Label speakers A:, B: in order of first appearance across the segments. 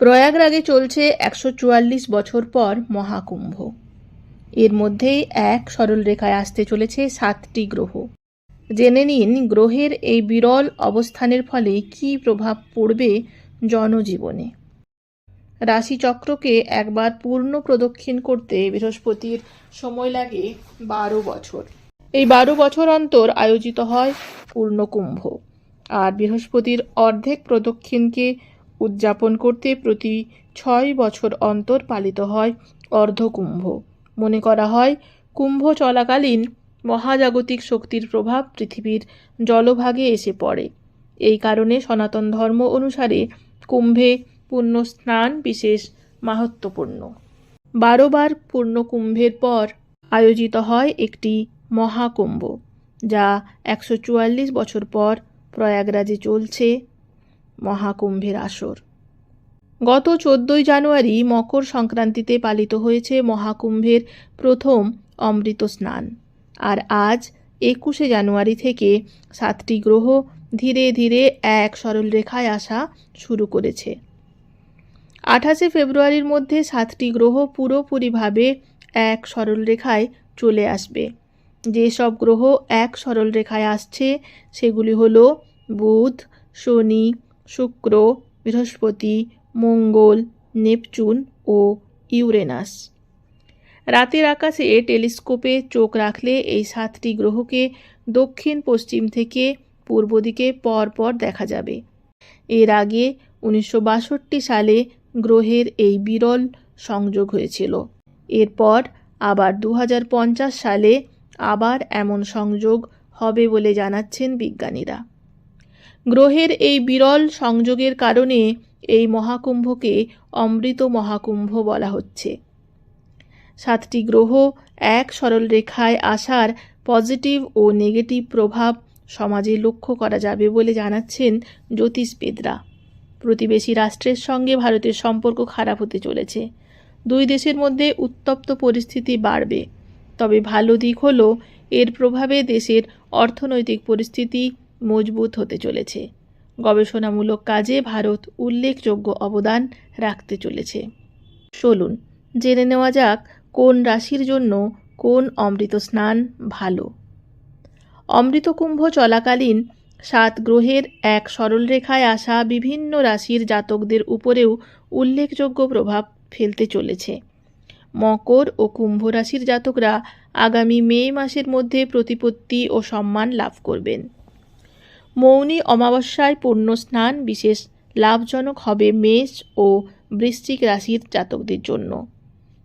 A: প্রয়াগরাগে চলছে একশো চুয়াল্লিশ বছর পর মহাকুম্ভ। এর মধ্যেই এক সরল রেখায় আসতে চলেছে সাতটি গ্রহ। জেনে নিন, গ্রহের এই বিরল অবস্থানের ফলে কী প্রভাব পড়বে জনজীবনে। রাশিচক্রকে একবার পূর্ণ প্রদক্ষিণ করতে বৃহস্পতির সময় লাগে বারো বছর। এই বারো বছর অন্তর আয়োজিত হয় পূর্ণকুম্ভ। আর বৃহস্পতির অর্ধেক প্রদক্ষিণকে উদযাপন করতে প্রতি ছয় বছর অন্তর পালিত হয় অর্ধকুম্ভ। মনে করা হয়, কুম্ভ চলাকালীন মহাজাগতিক শক্তির প্রভাব পৃথিবীর জলভাগে এসে পড়ে। এই কারণে সনাতন ধর্ম অনুসারে কুম্ভে পূর্ণ স্নান বিশেষ মাহাত্ম্যপূর্ণ। বারোবার পূর্ণ কুম্ভের পর আয়োজিত হয় একটি মহাকুম্ভ, যা একশো চুয়াল্লিশ বছর পর প্রয়াগরাজে চলছে। মহাকুম্ভের আসর। গত চোদ্দই জানুয়ারি মকর সংক্রান্তিতে পালিত হয়েছে মহাকুম্ভের প্রথম অমৃত স্নান। আর আজ একুশে জানুয়ারি থেকে সাতটি গ্রহ ধীরে ধীরে এক সরল রেখায় আসা শুরু করেছে। আঠাশে ফেব্রুয়ারির মধ্যে সাতটি গ্রহ পুরোপুরিভাবে এক সরল রেখায় চলে আসবে। যেসব গ্রহ এক সরল রেখায় আসছে, সেগুলি হলো বুধ, শনি শুক্র, বৃহস্পতি, মঙ্গল, নেপচুন ও ইউরেনাস। রাতের আকাশে টেলিস্কোপে চোখ রাখলে এই সাতটি গ্রহকে দক্ষিণ, পশ্চিম থেকে পূর্ব দিকে পরপর দেখা যাবে। এর আগে উনিশশো বাষট্টি সালে গ্রহের এই বিরল সংযোগ হয়েছিল। এরপর আবার দু হাজার পঞ্চাশ সালে আবার এমন সংযোগ হবে বলে জানাচ্ছেন বিজ্ঞানীরা। গ্রহের এই বিরল সংযোগের কারণে এই মহাকুম্ভকে অমৃত মহাকুম্ভ বলা হচ্ছে। সাতটি গ্রহ এক সরল রেখায় আসার পজিটিভ ও নেগেটিভ প্রভাব সমাজে লক্ষ্য করা যাবে বলে জানাচ্ছেন জ্যোতিষবিদরা প্রতিবেশী রাষ্ট্রের সঙ্গে ভারতের সম্পর্ক খারাপ হতে চলেছে। দুই দেশের মধ্যে উত্তপ্ত পরিস্থিতি বাড়বে। তবে ভালো দিক হলো, এর প্রভাবে দেশের অর্থনৈতিক পরিস্থিতি মজবুত হতে চলেছে। গবেষণামূলক কাজে ভারত উল্লেখযোগ্য অবদান রাখতে চলেছে। চলুন, জেনে নেওয়া যাক কোন রাশির জন্য কোন অমৃত স্নান ভালো। অমৃতকুম্ভ চলাকালীন সাত গ্রহের এক সরল রেখায় আসা বিভিন্ন রাশির জাতকদের উপরেও উল্লেখযোগ্য প্রভাব ফেলতে চলেছে। মকর ও কুম্ভ রাশির জাতকরা আগামী মে মাসের মধ্যে প্রতিপত্তি ও সম্মান লাভ করবেন। মৌনী অমাবস্যায় পূর্ণ স্নান বিশেষ লাভজনক হবে মেষ ও বৃশ্চিক রাশির জাতকদের জন্য।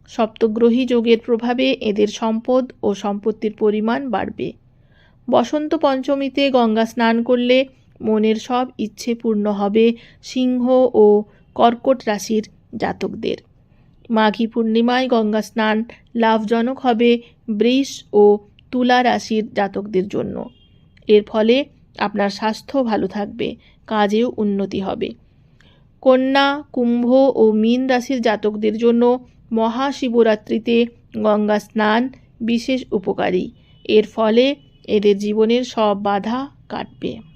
A: সপ্তগ্রহী যোগের প্রভাবে এদের সম্পদ ও সম্পত্তির পরিমাণ বাড়বে। বসন্ত পঞ্চমীতে গঙ্গা স্নান করলে মনের সব ইচ্ছে পূর্ণ হবে সিংহ ও কর্কট রাশির জাতকদের। মাঘী পূর্ণিমায় গঙ্গা স্নান লাভজনক হবে বৃষ ও তুলা রাশির জাতকদের জন্য। এর ফলে আপনার স্বাস্থ্য ভালো থাকবে, কাজেও উন্নতি হবে। কন্যা, কুম্ভ ও মীন রাশির জাতকদের জন্য মহাশিবরাত্রিতে গঙ্গা স্নান বিশেষ উপকারী। এর ফলে এদের জীবনের সব বাধা কাটবে।